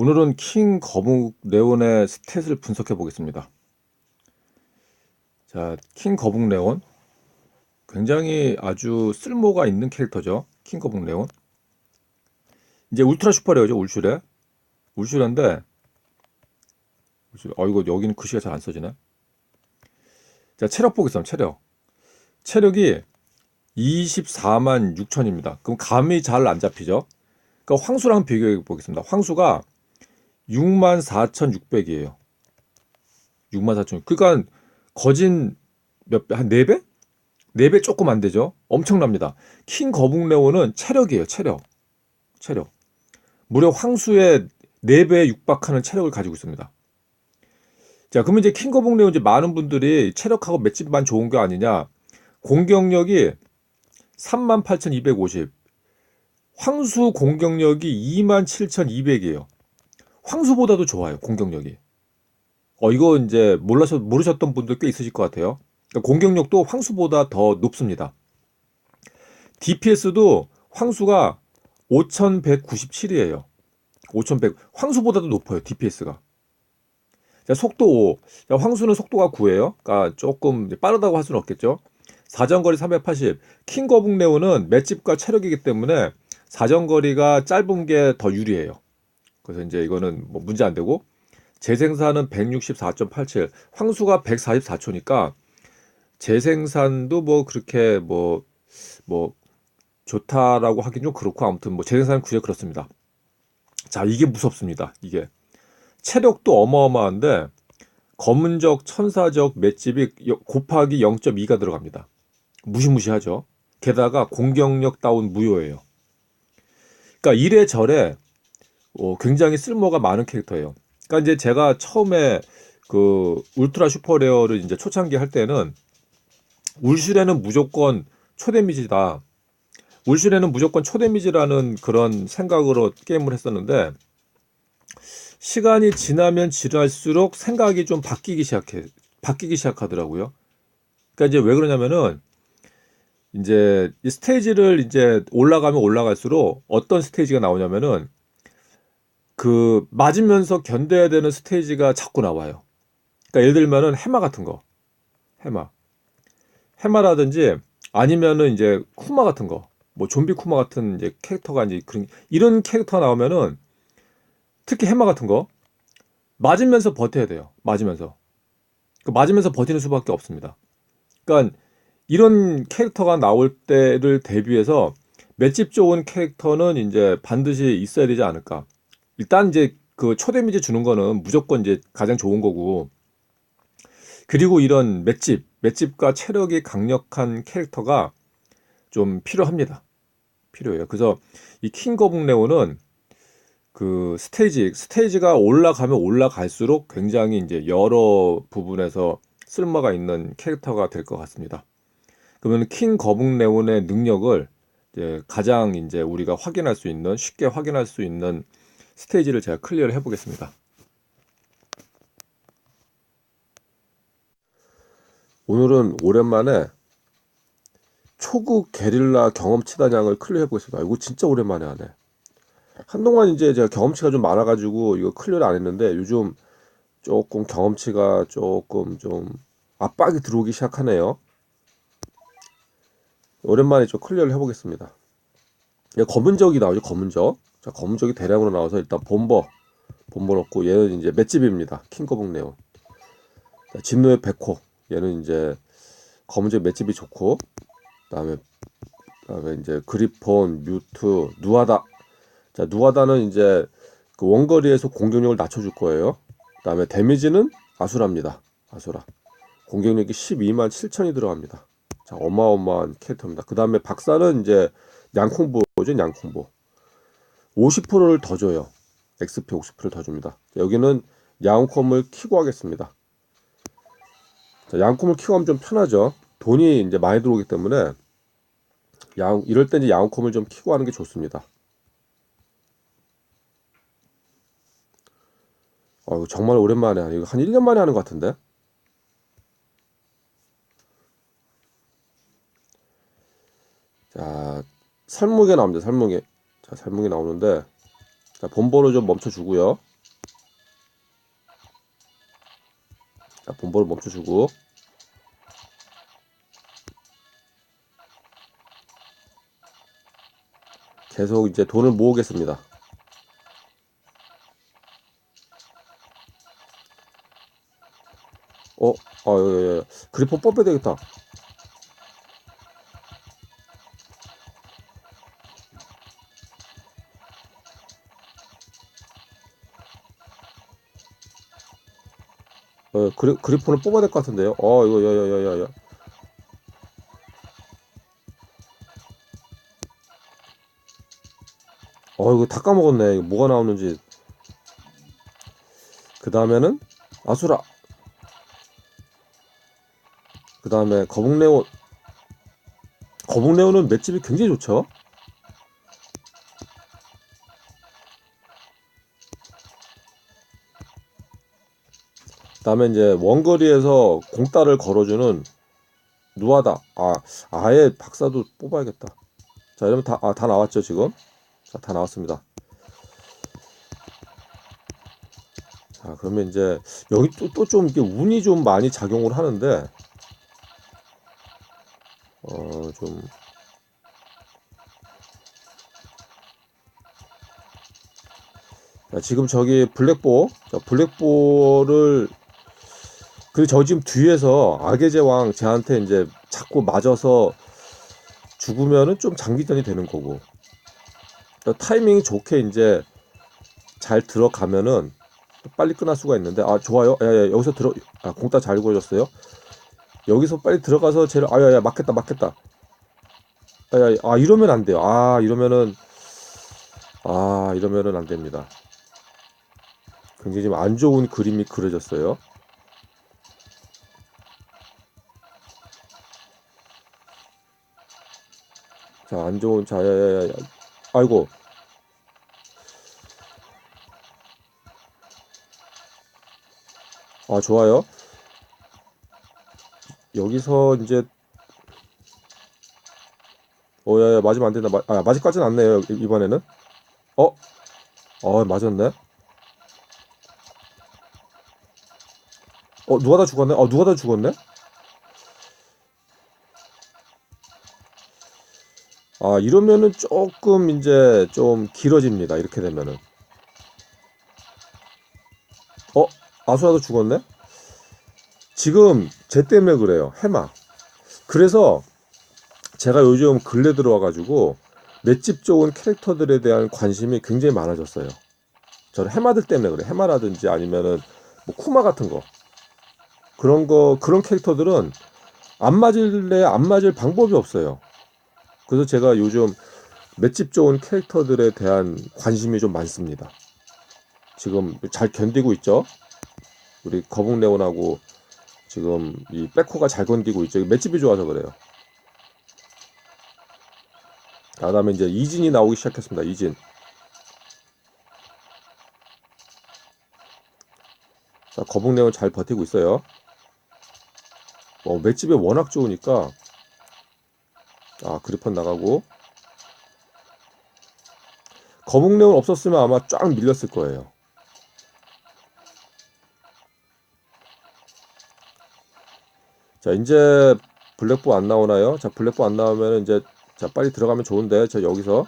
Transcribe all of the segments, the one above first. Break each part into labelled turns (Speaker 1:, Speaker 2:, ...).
Speaker 1: 오늘은 킹 거북 네온의 스탯을 분석해 보겠습니다. 자, 킹 거북 네온 굉장히 아주 쓸모가 있는 캐릭터죠. 킹 거북 네온. 이제 울트라 슈퍼레어죠, 울슈레. 울슈레인데 울슈레. 어 이거 여기는 글씨가 잘 안 써지네. 자, 체력 보겠습니다. 체력. 체력이 24만 6천입니다. 그럼 감이 잘 안 잡히죠? 그러니까 황수랑 비교해 보겠습니다. 황수가 64,600이에요. 64,000. 그러니까 거진 몇 배? 한 4배? 4배 조금 안 되죠. 엄청납니다. 킹 거북레오는 체력이에요. 체력. 체력. 무려 황수의 4배에 육박하는 체력을 가지고 있습니다. 자, 그러면 이제 킹 거북레오 이제 많은 분들이 체력하고 맷집만 좋은 거 아니냐? 공격력이 38,250. 황수 공격력이 27,200이에요. 황수보다도 좋아요. 공격력이. 어 이거 이제 몰라서 모르셨던 분들 꽤 있으실 것 같아요. 그러니까 공격력도 황수보다 더 높습니다. DPS도 황수가 5197이에요. 5100. 황수보다도 높아요. DPS가. 자, 속도 5. 자, 황수는 속도가 9예요. 그러니까 조금 빠르다고 할 수는 없겠죠. 사정거리 380. 킹거북레오는 맷집과 체력이기 때문에 사정거리가 짧은 게 더 유리해요. 그래서 이제 이거는 뭐 문제 안 되고 재생산은 164.87, 황수가 144초니까 재생산도 뭐 그렇게 뭐뭐 뭐 좋다라고 하긴 좀 그렇고 아무튼 뭐 재생산은 그래 그렇습니다. 자 이게 무섭습니다. 이게 체력도 어마어마한데 검은적 천사적 맷집이 곱하기 0.2가 들어갑니다. 무시무시하죠. 게다가 공격력 다운 무효예요. 그러니까 이래저래 어, 굉장히 쓸모가 많은 캐릭터예요. 그러니까 이제 제가 처음에 그 울트라 슈퍼레어를 이제 초창기 할 때는 울슈레는 무조건 초데미지다. 울슈레는 무조건 초데미지라는 그런 생각으로 게임을 했었는데 시간이 지나면 지날수록 생각이 좀 바뀌기 시작해 바뀌기 시작하더라고요. 그러니까 이제 왜 그러냐면은 이제 이 스테이지를 이제 올라가면 올라갈수록 어떤 스테이지가 나오냐면은 그 맞으면서 견뎌야 되는 스테이지가 자꾸 나와요. 그러니까 예를 들면은 해마 같은 거, 해마, 해마라든지 아니면은 이제 쿠마 같은 거, 뭐 좀비 쿠마 같은 이제 캐릭터가 이제 그런 이런 캐릭터가 나오면은 특히 해마 같은 거 맞으면서 버텨야 돼요. 맞으면서 그 맞으면서 버티는 수밖에 없습니다. 그러니까 이런 캐릭터가 나올 때를 대비해서 맷집 좋은 캐릭터는 이제 반드시 있어야 되지 않을까. 일단 이제 그 초데미지 주는 거는 무조건 이제 가장 좋은 거고 그리고 이런 맷집, 맷집과 체력이 강력한 캐릭터가 좀 필요합니다. 필요해요. 그래서 이 킹거북 레오는 그 스테이지, 스테이지가 올라가면 올라갈수록 굉장히 이제 여러 부분에서 쓸모가 있는 캐릭터가 될 것 같습니다. 그러면 킹 거북 레온의 능력을 이제 가장 이제 우리가 확인할 수 있는 쉽게 확인할 수 있는 스테이지를 제가 클리어를 해보겠습니다. 오늘은 오랜만에 초급 게릴라 경험치 단양을 클리어 해보겠습니다. 이거 진짜 오랜만에 하네. 한동안 이제 제가 경험치가 좀 많아가지고 이거 클리어를 안 했는데 요즘 조금 경험치가 조금 좀 압박이 들어오기 시작하네요. 오랜만에 좀 클리어를 해보겠습니다. 검은 적이 나오죠, 검은 적. 자, 검은적이 대량으로 나와서 일단 본버, 본버 넣고 얘는 이제 맷집입니다. 킹거북 네온. 자, 진노의 백호. 얘는 이제 검은적 맷집이 좋고, 그다음에 그다음에 이제 그리폰, 뮤트, 누아다. 자, 누아다는 이제 그 원거리에서 공격력을 낮춰줄 거예요. 그다음에 데미지는 아수라입니다. 아수라. 공격력이 12만 7천이 들어갑니다. 자, 어마어마한 캐릭터입니다. 그 다음에 박사는 이제 양콩보죠, 양콩보. 50%를 더 줘요. XP 50%를 더 줍니다. 여기는 양콤을 키고 하겠습니다. 자, 양콤을 키고 하면 좀 편하죠. 돈이 이제 많이 들어오기 때문에 양 이럴 때 이제 양콤을 좀 키고 하는 게 좋습니다. 어, 정말 오랜만에 하네. 한 1년 만에 하는 것 같은데. 자, 살무게 나옵니다. 살무게. 자, 살문이 나오는데 자, 본보를 좀 멈춰 주고요. 자, 본보를 멈춰 주고 계속 이제 돈을 모으겠습니다. 어, 아, 예, 예. 예. 그리폰 뽑혀야 되겠다. 어, 그리, 그리폰을 뽑아야 될 것 같은데요. 어, 이거, 야, 야, 야, 야, 야. 어, 이거 다 까먹었네. 이거 뭐가 나오는지. 그 다음에는 아수라. 그 다음에 거북레온. 거북레온은 맷집이 굉장히 좋죠. 그다음에 이제 원거리에서 공따를 걸어주는 누아다. 아, 아예 박사도 뽑아야겠다. 자, 이러면 다, 아, 다 나왔죠, 지금? 자, 다 나왔습니다. 자, 그러면 이제 여기 또, 또 좀 이게 운이 좀 많이 작용을 하는데, 어, 좀, 자, 지금 저기 블랙보, 자, 블랙보를 그리고 저 지금 뒤에서 악의 제왕 쟤한테 이제 자꾸 맞아서 죽으면은 좀 장기전이 되는 거고. 그러니까 타이밍이 좋게 이제 잘 들어가면은 빨리 끝날 수가 있는데. 아 좋아요. 야 야 여기서 들어 아 공따 잘 구해줬어요? 여기서 빨리 들어가서 쟤를 아야야 맞겠다 맞겠다. 야야 아 이러면 안 돼요. 아 이러면은 아 이러면은 안 됩니다. 굉장히 좀안 좋은 그림이 그려졌어요 자, 안 좋은, 자, 야, 야, 야, 야. 아이고. 아, 좋아요. 여기서 이제, 어, 야, 야, 맞으면 안 된다. 마, 아, 맞을까지는 않네요, 이- 이번에는. 어? 어, 맞았네. 어, 누가 다 죽었네? 어, 누가 다 죽었네? 아, 이러면은 조금 이제 좀 길어집니다. 이렇게 되면은. 어? 아수라도 죽었네? 지금 쟤 때문에 그래요. 해마. 그래서 제가 요즘 근래 들어와가지고 맷집 좋은 캐릭터들에 대한 관심이 굉장히 많아졌어요. 저는 해마들 때문에 그래. 해마라든지 아니면은 뭐 쿠마 같은 거. 그런 거, 그런 캐릭터들은 안 맞을래, 안 맞을 방법이 없어요. 그래서 제가 요즘 맷집 좋은 캐릭터들에 대한 관심이 좀 많습니다. 지금 잘 견디고 있죠? 우리 거북레온하고 지금 이 백호가 잘 견디고 있죠. 맷집이 좋아서 그래요. 그 다음에 이제 이진이 나오기 시작했습니다. 이진. 자, 거북레온 잘 버티고 있어요. 어, 맷집이 워낙 좋으니까 아 그리폰 나가고. 거북레온 없었으면 아마 쫙 밀렸을 거예요. 자 이제 블랙보 안 나오나요? 자 블랙보 안 나오면 이제 자 빨리 들어가면 좋은데 자 여기서.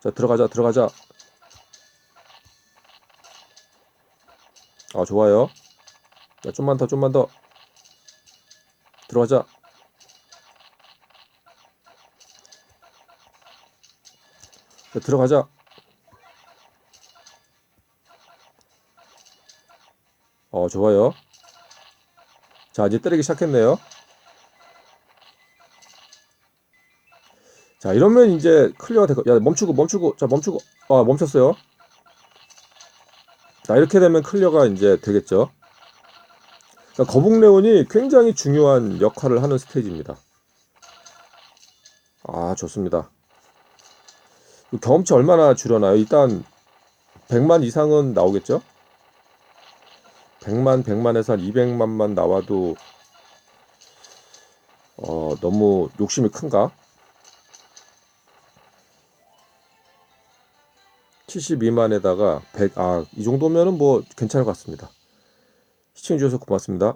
Speaker 1: 자 들어가자 들어가자. 아 좋아요. 자 좀만 더 좀만 더. 들어가자 자, 들어가자. 어, 좋아요. 자, 이제 때리기 시작했네요. 자, 이러면 이제 클리어가 될 거. 야, 멈추고, 멈추고. 자, 멈추고. 아, 멈췄어요. 자, 이렇게 되면 클리어가 이제 되겠죠. 그러니까 거북레온이 굉장히 중요한 역할을 하는 스테이지입니다. 아, 좋습니다. 경험치 얼마나 줄여나요? 일단 100만 이상은 나오겠죠? 100만, 100만에서 한 200만만 나와도 어, 너무 욕심이 큰가? 72만에다가 100, 아, 이 정도면은 뭐 괜찮을 것 같습니다. 시청해주셔서 고맙습니다.